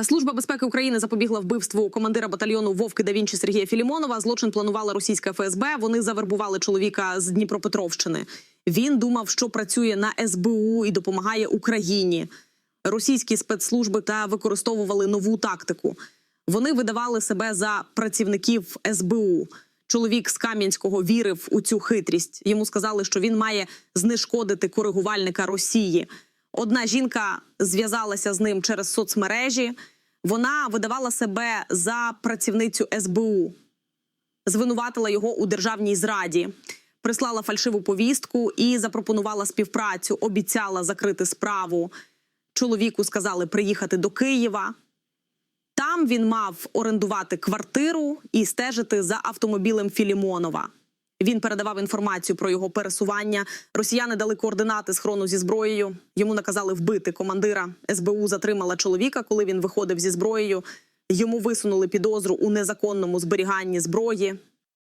Е, Служба безпеки України запобігла вбивству командира батальйону Вовки да Вінчі Сергія Філімонова. Злочин планувала російська ФСБ. Вони завербували чоловіка з Дніпропетровщини. Він думав, що працює на СБУ і допомагає Україні. Російські спецслужби та використовували нову тактику. Вони видавали себе за працівників СБУ. Чоловік з Кам'янського вірив у цю хитрість. Йому сказали, що він має знешкодити коригувальника Росії. Одна жінка зв'язалася з ним через соцмережі. Вона видавала себе за працівницю СБУ, звинуватила його у державній зраді, прислала фальшиву повістку і запропонувала співпрацю, обіцяла закрити справу. Чоловіку сказали приїхати до Києва. Там він мав орендувати квартиру і стежити за автомобілем Філімонова. Він передавав інформацію про його пересування. Росіяни дали координати схрону зі зброєю. Йому наказали вбити командира. СБУ затримала чоловіка, коли він виходив зі зброєю. Йому висунули підозру у незаконному зберіганні зброї.